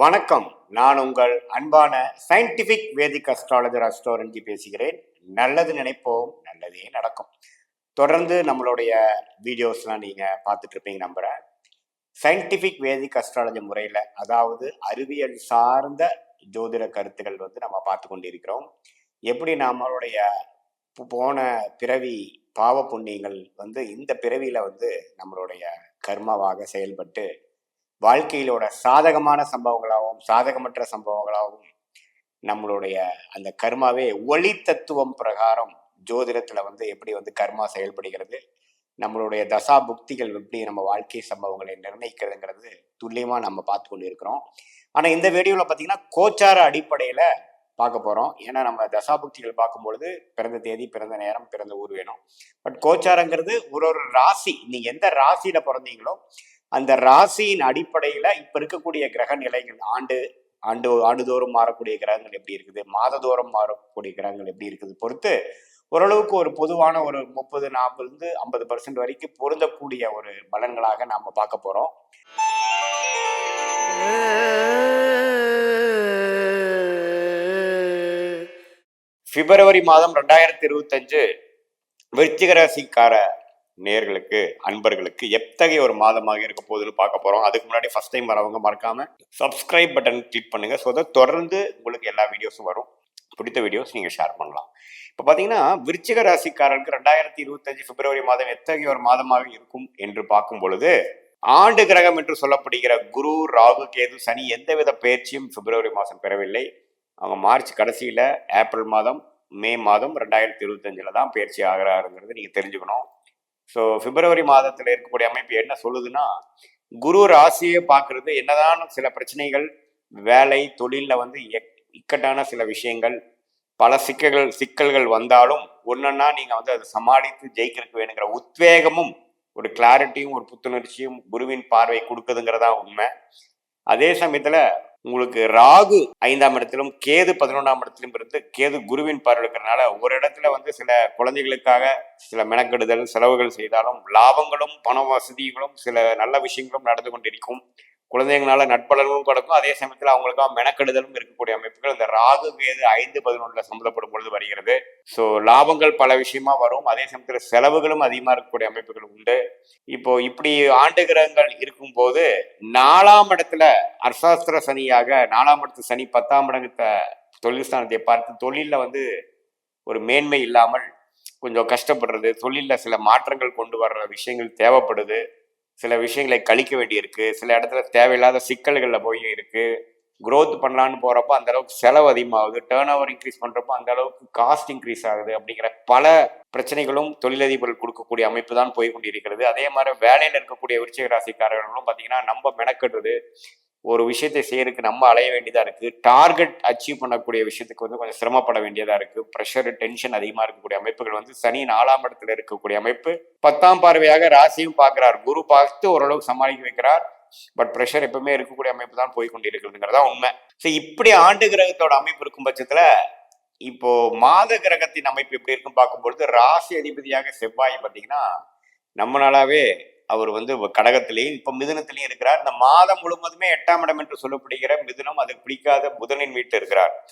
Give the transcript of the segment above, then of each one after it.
வணக்கம். நான் உங்கள் அன்பான சயின்டிபிக் வேதிக் அஸ்ட்ராலஜர் அஸ்ட்ரோரஞ்சி பேசுகிறேன். நல்லது நினைப்போம் நல்லதே நடக்கும். தொடர்ந்து நம்மளுடைய வீடியோஸ்லாம் நீங்கள் பார்த்துட்டு இருப்பீங்க நம்புகிறேன் சயின்டிபிக் வேதிக் அஸ்ட்ராலஜி முறையில் அதாவது அறிவியல் சார்ந்த ஜோதிட கருத்துக்கள் வந்து நம்ம பார்த்து கொண்டிருக்கிறோம். எப்படி நம்மளுடைய போன பிறவி பாவ புண்ணியங்கள் வந்து இந்த பிறவியில் வந்து நம்மளுடைய கர்மாவாக செயல்பட்டு வாழ்க்கையிலோட சாதகமான சம்பவங்களாகவும் சாதகமற்ற சம்பவங்களாகவும் நம்மளுடைய அந்த கர்மாவே ஒளி தத்துவம் பிரகாரம் ஜோதிடத்துல வந்து எப்படி வந்து கர்மா செயல்படுகிறது நம்மளுடைய தசா புக்திகள் எப்படி நம்ம வாழ்க்கை சம்பவங்களை நிர்ணயிக்கிறதுங்கிறது துல்லியமா நம்ம பார்த்து கொண்டு இருக்கிறோம் ஆனா இந்த வீடியோவில் பார்த்தீங்கன்னா கோச்சார அடிப்படையில பார்க்க போறோம். ஏன்னா நம்ம தசாபுக்திகள் பார்க்கும்பொழுது பிறந்த தேதி பிறந்த நேரம் பிறந்த ஊர் வேணும். பட் கோச்சாரங்கிறது ஒரு ஒரு ராசி. நீங்க எந்த ராசியில பிறந்தீங்களோ அந்த ராசியின் அடிப்படையில இப்ப இருக்கக்கூடிய கிரக நிலைகள் ஆண்டு ஆண்டு ஆண்டுதோறும் மாறக்கூடிய கிரகங்கள் எப்படி இருக்குது? மாததோறும் மாறக்கூடிய கிரகங்கள் எப்படி இருக்குது? பொறுத்து ஓரளவுக்கு ஒரு பொதுவான ஒரு முப்பது நாற்பது ஐம்பது பர்சன்ட் வரைக்கும் பொருந்தக்கூடிய ஒரு பலன்களாக நாம பார்க்க போறோம். பிப்ரவரி மாதம் ரெண்டாயிரத்தி இருபத்தஞ்சு விருச்சிக ராசிக்கார நேர்களுக்கு அன்பர்களுக்கு எத்தகைய ஒரு மாதமாக இருக்க போதுன்னு பார்க்க போகிறோம் அதுக்கு முன்னாடி ஃபஸ்ட் டைம் வரவங்க மறக்காம சப்ஸ்கிரைப் பட்டன் கிளிக் பண்ணுங்க. ஸோ அதை தொடர்ந்து உங்களுக்கு எல்லா வீடியோஸும் வரும். பிடித்த வீடியோஸ் நீங்கள் ஷேர் பண்ணலாம். இப்போ பார்த்தீங்கன்னா விருச்சிக ராசிக்காரருக்கு ரெண்டாயிரத்தி இருபத்தஞ்சு பிப்ரவரி மாதம் எத்தகைய ஒரு மாதமாக இருக்கும் என்று பார்க்கும் பொழுது ஆண்டு கிரகம் என்று சொல்லப்படுகிற குரு ராகு கேது சனி எந்தவித பயிற்சியும் பிப்ரவரி மாதம் பெறவில்லை. அவங்க மார்ச் கடைசியில் ஏப்ரல் மாதம் மே மாதம் ரெண்டாயிரத்தி இருபத்தஞ்சில் தான் பயிற்சி ஆகிறாருங்கிறது நீங்கள் தெரிஞ்சுக்கணும். ஸோ பிப்ரவரி மாதத்தில் இருக்கக்கூடிய அமைப்பு என்ன சொல்லுதுன்னா குரு ராசியை பார்க்கறது என்னதான் சில பிரச்சனைகள் வேலை தொழிலில் வந்து எக்- இக்கட்டான சில விஷயங்கள் பல சிக்கல்கள் சிக்கல்கள் வந்தாலும் ஒன்றுன்னா நீங்கள் வந்து அதை சமாளித்து ஜெயிக்கிறதுக்கு வேணுங்கிற உத்வேகமும் ஒரு கிளாரிட்டியும் ஒரு புத்துணர்ச்சியும் குருவின் பார்வை கொடுக்குதுங்கிறதா உண்மை. அதே சமயத்தில் உங்களுக்கு ராகு ஐந்தாம் இடத்திலும் கேது பதினொன்றாம் இடத்திலும் இருந்து கேது குருவின் பார்வை இருக்கிறனால ஒரு இடத்துல வந்து சில குழந்தைகளுக்காக சில மெனக்கெடுதல் செலவுகள் செய்தாலும் லாபங்களும் பண வசதிகளும் சில நல்ல விஷயங்களும் நடந்து கொண்டிருக்கும். குழந்தைங்களால நட்பலனும் கிடக்கும் அதே சமயத்தில் அவங்களுக்காக மெனக்கெடுதலும் இருக்கக்கூடிய அமைப்புகள் இந்த ராகு கேது ஐந்து பதினொன்றுல சம்மந்தப்படும் பொழுது வருகிறது. ஸோ லாபங்கள் பல விஷயமா வரும். அதே சமயத்தில் செலவுகளும் அதிகமாக இருக்கக்கூடிய அமைப்புகள் உண்டு. இப்போ இப்படி ஆண்டு கிரகங்கள் இருக்கும்போது நாலாம் இடத்துல அர்சாஸ்திர சனி சனியாக நாலாம் இடத்து சனி பத்தாம் இடத்தை தொழில் ஸ்தானத்தை பார்த்து தொழிலில் வந்து ஒரு மேன்மை இல்லாமல் கொஞ்சம் கஷ்டப்படுறது தொழிலில் சில மாற்றங்கள் கொண்டு வர்ற விஷயங்கள் தேவைப்படுது. சில விஷயங்களை கழிக்க வேண்டியிருக்கு. சில இடத்துல தேவையில்லாத சிக்கல்களில் போய் இருக்கு. க்ரோத் பண்ணலான்னு போகிறப்போ அந்த அளவுக்கு செலவு அதிகமாகுது. டேர்ன் ஓவர் இன்க்ரீஸ் பண்ணுறப்போ அந்த அளவுக்கு காஸ்ட் இன்க்ரீஸ் ஆகுது அப்படிங்கிற பல பிரச்சனைகளும் தொழிலதிபர்கள் கொடுக்கக்கூடிய அமைப்பு தான் போய் கொண்டிருக்கிறது. அதே மாதிரி வேலையில் இருக்கக்கூடிய விருச்சிக ராசிக்காரர்களும் பார்த்தீங்கன்னா நம்ம மெனக்கட்டுறது ஒரு விஷயத்தை செய்யறதுக்கு நம்ம அலைய வேண்டியதாக இருக்குது டார்கெட் அச்சீவ் பண்ணக்கூடிய விஷயத்துக்கு வந்து கொஞ்சம் சிரமப்பட வேண்டியதாக இருக்குது ப்ரெஷர் டென்ஷன் அதிகமாக இருக்கக்கூடிய அமைப்புகள் வந்து சனி நாலாம் இடத்துல இருக்கக்கூடிய அமைப்பு. பத்தாம் பார்வையாக ராசியும் பார்க்குறார். குரு பார்த்து ஓரளவுக்கு சமாளிக்க வைக்கிறார். பட் ப்ரெஷர் எப்பவுமே இருக்கக்கூடிய அமைப்பு தான் போய் கொண்டிருக்கிறதுங்கிறதா உண்மை. ஸோ இப்படி ஆண்டு கிரகத்தோட அமைப்பு இருக்கும் பட்சத்தில் இப்போ மாத கிரகத்தின் அமைப்பு எப்படி இருக்கும் பார்க்கும்பொழுது ராசி அதிபதியாக செவ்வாய் பார்த்தீங்கன்னா நம்மளாலாவே அவர் வந்து கடகத்திலேயும் இப்போ மிதுனத்திலையும் இருக்கிறார். இந்த மாதம் முழுவதுமே எட்டாம் இடம் என்று சொல்லப்படுகிற மிதுனம் அதுக்கு பிடிக்காத புதனின் வீட்டில் இருக்கிறார்.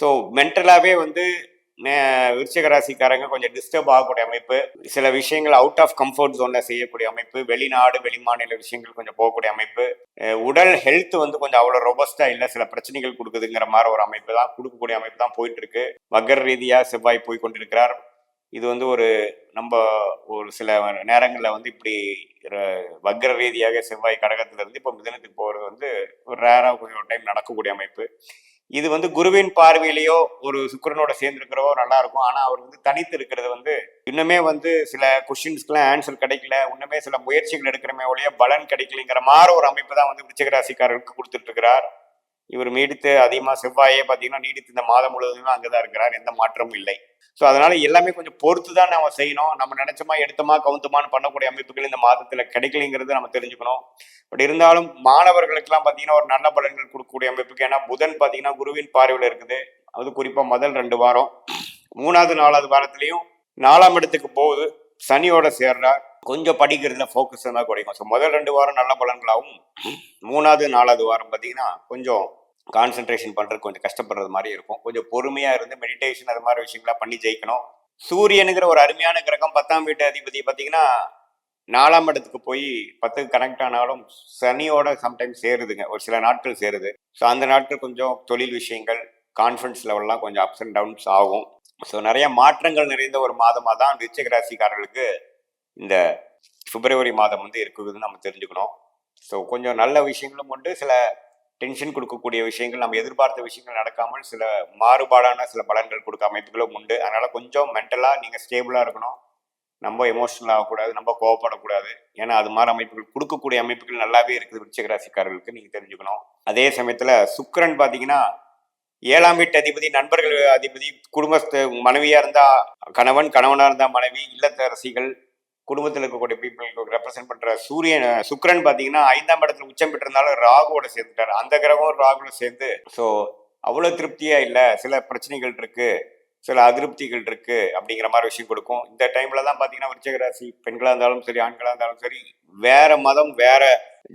ஸோ மென்டலாகவே வந்து மே- ராசிக்காரங்க கொஞ்சம் டிஸ்டர்ப் ஆகக்கூடிய அமைப்பு. சில விஷயங்கள் அவுட் ஆஃப் கம்ஃபர்ட் ஜோனில் செய்யக்கூடிய அமைப்பு. வெளிநாடு வெளிமாநில விஷயங்கள் கொஞ்சம் போகக்கூடிய அமைப்பு. உடல் ஹெல்த் வந்து கொஞ்சம் அவ்வளோ ரொபஸ்டாக இல்லை. சில பிரச்சனைகள் கொடுக்குதுங்கிற மாதிரி ஒரு அமைப்பு தான் கொடுக்கக்கூடிய அமைப்பு தான் போயிட்டு இருக்கு. வகர் ரீதியாக செவ்வாய் போய் கொண்டிருக்கிறார். இது வந்து ஒரு நம்ம ஒரு சில நேரங்களில் வந்து இப்படி ர- வக்ர ரீதியாக செவ்வாய் கடகத்திலிருந்து இப்போ மிதனத்துக்கு போகிறது வந்து ஒரு ரேராக கொஞ்சம் டைம் நடக்கக்கூடிய அமைப்பு. இது வந்து குருவின் பார்வையிலேயோ ஒரு சுக்கிரனோட சேர்ந்துருக்கிறவோ நல்லா இருக்கும். ஆனால் அவர் வந்து தனித்து இருக்கிறது வந்து இன்னுமே வந்து சில கொஷின்ஸ்க்குலாம் ஆன்சர் கிடைக்கல. இன்னுமே சில முயற்சிகள் எடுக்கிறமே ஒழிய பலன் கிடைக்கலைங்கிற மாதிரி ஒரு அமைப்பு தான் வந்து விருச்சிக ராசிக்காரருக்கு கொடுத்துட்டு இருக்கிறார். இவர் நீடித்து அதிகமாக செவ்வாயே பார்த்தீங்கன்னா நீடித்து இந்த மாதம் முழுவதுமே அங்கே தான் இருக்கிறார். எந்த மாற்றமும் இல்லை. ஸோ அதனால எல்லாமே கொஞ்சம் பொறுத்து தான் நம்ம செய்யணும். நம்ம நினைச்சோமா எடுத்தோமா கவுந்தமான்னு பண்ணக்கூடிய அமைப்புகள் இந்த மாதத்தில் கிடைக்கலைங்கிறது நம்ம தெரிஞ்சுக்கணும். பட் இருந்தாலும் மாணவர்களுக்கெல்லாம் பார்த்தீங்கன்னா ஒரு நல்ல பலன்கள் கொடுக்கக்கூடிய அமைப்புக்கு ஏன்னா புதன் பார்த்தீங்கன்னா குருவின் பார்வையில் இருக்குது. அது குறிப்பாக முதல் ரெண்டு வாரம். மூணாவது நாலாவது வாரத்துலேயும் நாலாம் இடத்துக்கு போகுது. சனியோட சேர்றா கொஞ்சம் படிக்கிறதுல ஃபோக்கஸ் தான் குறைக்கும். ஸோ முதல் ரெண்டு வாரம் நல்ல பலன்களாகவும் மூணாவது நாலாவது வாரம் பார்த்தீங்கன்னா கொஞ்சம் கான்சென்ட்ரேஷன் பண்ணுறது கொஞ்சம் கஷ்டப்படுறது மாதிரி இருக்கும். கொஞ்சம் பொறுமையாக இருந்து மெடிடேஷன் அது மாதிரி விஷயங்கள்லாம் பண்ணி ஜெயிக்கணும். சூரியனுங்கிற ஒரு அருமையான கிரகம் பத்தாம் வீட்டு அதிபதி பார்த்தீங்கன்னா நாலாம் இடத்துக்கு போய் பத்துக்கு கனெக்ட் ஆனாலும் சனியோட சம்டைம்ஸ் சேருதுங்க. ஒரு சில நாட்கள் சேருது. ஸோ அந்த நாட்கள் கொஞ்சம் தொழில் விஷயங்கள் கான்ஃபிடன்ஸ் லெவல்லாம் கொஞ்சம் அப்ஸ் அண்ட் டவுன்ஸ் ஆகும். ஸோ நிறைய மாற்றங்கள் நிறைந்த ஒரு மாதமாக தான் விருச்சிக ராசிக்காரர்களுக்கு இந்த பிப்ரவரி மாதம் வந்து இருக்குதுன்னு நம்ம தெரிஞ்சுக்கணும். ஸோ கொஞ்சம் நல்ல விஷயங்களும் உண்டு. சில டென்ஷன் கொடுக்கக்கூடிய விஷயங்கள் நம்ம எதிர்பார்த்த விஷயங்கள் நடக்காமல் சில மாறுபாடான சில பலன்கள் கொடுக்க அமைப்புகளும் உண்டு. அதனால கொஞ்சம் மென்டலாக நீங்கள் ஸ்டேபிளாக இருக்கணும். நம்ம எமோஷனல் ஆகக்கூடாது நம்ம கோவப்படக்கூடாது. ஏன்னா அது மாதிரி அமைப்புகள் கொடுக்கக்கூடிய அமைப்புகள் நல்லாவே இருக்குது விருச்சகராசிக்காரர்களுக்கு நீங்கள் தெரிஞ்சுக்கணும். அதே சமயத்தில் சுக்கரன் பார்த்தீங்கன்னா ஏழாம் வீட்டு அதிபதி நண்பர்கள் அதிபதி குடும்பஸ்த மனைவியாக இருந்தால் கணவன் கணவனாக இருந்தால் மனைவி இல்லத்தரசிகள் குடும்பத்தில் இருக்கக்கூடிய பீப்புளுக்கு ரெப்ரசென்ட் பண்ற சூரியன் சுக்கிரன் பாத்தீங்கன்னா ஐந்தாம் இடத்துல உச்சம் பெற்றிருந்தாலும் ராகுவோட சேர்ந்துட்டாரு. அந்த கிரகம் ராகுவோட சேர்ந்து ஸோ அவ்வளவு திருப்தியா இல்லை. சில பிரச்சனைகள் இருக்கு. சில அதிருப்திகள் இருக்கு அப்படிங்கிற மாதிரி விஷயம் கொடுக்கும். இந்த டைம்ல தான் பாத்தீங்கன்னா விருச்சகராசி பெண்களாக பெண்களா இருந்தாலும் சரி ஆண்களா இருந்தாலும் சரி வேற மதம் வேற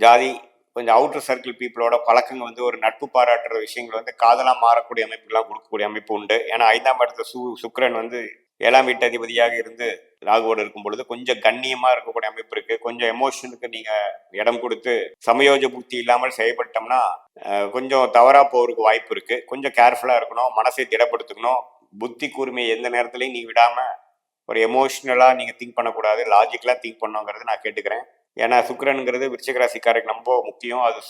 ஜாதி கொஞ்சம் அவுட்டர் சர்க்கிள் பீப்புளோட பழக்கங்க வந்து ஒரு நட்பு பாராட்டுற விஷயங்கள் வந்து காதலாக மாறக்கூடிய அமைப்புகள்லாம் கொடுக்கக்கூடிய அமைப்பு உண்டு. ஏன்னா ஐந்தாம் இடத்துல சு சுக்ரன் வந்து ஏழாம் வீட்டு அதிபதியாக இருந்து ராகுவோடு இருக்கும் பொழுது கொஞ்சம் கண்ணியமா இருக்கக்கூடிய அமைப்பு இருக்கு. கொஞ்சம் எமோஷனுக்கு நீங்க இடம் கொடுத்து சமயோஜ புத்தி இல்லாமல் செயல்பட்டோம்னா கொஞ்சம் தவறா போறதுக்கு வாய்ப்பு இருக்கு. கொஞ்சம் கேர்ஃபுல்லா இருக்கணும் மனசை திடப்படுத்திக்கணும். புத்தி கூர்மையை எந்த நேரத்துலையும் நீ விடாம ஒரு எமோஷ்னலா நீங்க திங்க் பண்ணக்கூடாது. லாஜிக்கலா திங்க் பண்ணுங்கிறது நான் கேட்டுக்கிறேன். ஏன்னா சுக்கரனுங்கிறது விருச்சிகராசிக்காரருக்கு ரொம்ப முக்கியம். அது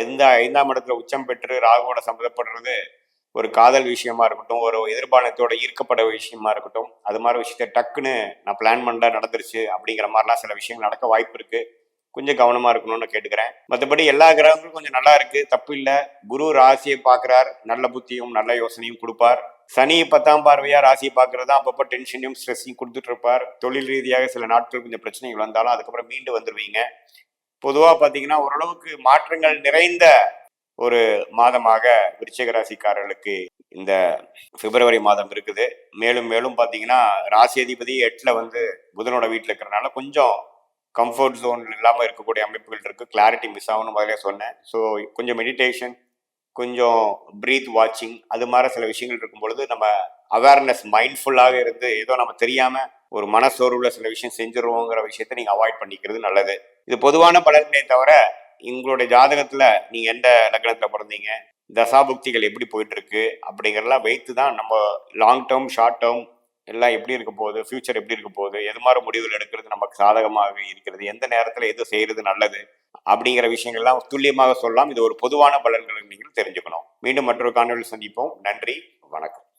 ஐந்தா ஐந்தாம் இடத்துல உச்சம் பெற்று ராகுவோட சம்மந்தப்படுறது ஒரு காதல் விஷயமா இருக்கட்டும் ஒரு எதிர்பாலத்தோட ஈர்க்கப்பட விஷயமா இருக்கட்டும் அது மாதிரி விஷயத்த டக்குன்னு நான் பிளான் பண்ண நடந்துருச்சு அப்படிங்கிற மாதிரிலாம் சில விஷயங்கள் நடக்க வாய்ப்பு இருக்கு. கொஞ்சம் கவனமா இருக்கணும்னு கேட்டுக்கிறேன். மற்றபடி எல்லா கிரகங்களும் கொஞ்சம் நல்லா இருக்கு. தப்பு இல்லை. குரு ராசியை பார்க்கிறார். நல்ல புத்தியும் நல்ல யோசனையும் கொடுப்பார். சனி பத்தாம் பார்வையா ராசியை பார்க்கறது தான் அப்பப்போ டென்ஷனையும் ஸ்ட்ரெஸ்ஸையும் கொடுத்துட்டு இருப்பார். தொழில் ரீதியாக சில நாட்கள் கொஞ்சம் பிரச்சனைகள் வந்தாலும் அதுக்கப்புறம் மீண்டு வந்துருவீங்க. பொதுவாக பார்த்தீங்கன்னா ஓரளவுக்கு மாற்றங்கள் நிறைந்த ஒரு மாதமாக விருச்சிக ராசிக்காரர்களுக்கு இந்த பிப்ரவரி மாதம் இருக்குது. மேலும் மேலும் பார்த்தீங்கன்னா ராசி அதிபதி எட்டில் வந்து புதனோட வீட்டில் இருக்கிறனால கொஞ்சம் கம்ஃபர்ட் ஜோன் இல்லாமல் இருக்கக்கூடிய அமைப்புகள் இருக்குது கிளாரிட்டி மிஸ் ஆகணும் முதலே சொன்னேன். ஸோ கொஞ்சம் மெடிடேஷன் கொஞ்சம் ப்ரீத் வாட்சிங் அது மாதிரி சில விஷயங்கள் இருக்கும் பொழுது நம்ம அவேர்னஸ் மைண்ட்ஃபுல்லாக இருந்து ஏதோ நம்ம தெரியாமல் ஒரு மனசோர்வுல சில விஷயம் செஞ்சிருவோங்கிற விஷயத்த நீங்கள் அவாய்ட் பண்ணிக்கிறது நல்லது. இது பொதுவான பலன்களே தவிர உங்களுடைய ஜாதகத்துல நீங்க எந்த லக்னத்துல பிறந்தீங்க? தசாபுக்திகள் எப்படி போயிட்டு இருக்கு அப்படிங்கறதெல்லாம் வைத்து தான் நம்ம லாங் டேர்ம் ஷார்ட் டேர்ம் எல்லாம் எப்படி இருக்க போகுது? ஃபியூச்சர் எப்படி இருக்க போகுது? எது மாதிரி முடிவுகள் எடுக்கிறது நமக்கு சாதகமாக இருக்கிறது? எந்த நேரத்தில் எது செய்யறது நல்லது? அப்படிங்கிற விஷயங்கள்லாம் துல்லியமாக சொல்லலாம். இது ஒரு பொதுவான பலன்களை நீங்கள் தெரிஞ்சுக்கணும். மீண்டும் மற்றொரு காணொலி சந்திப்போம். நன்றி. வணக்கம்.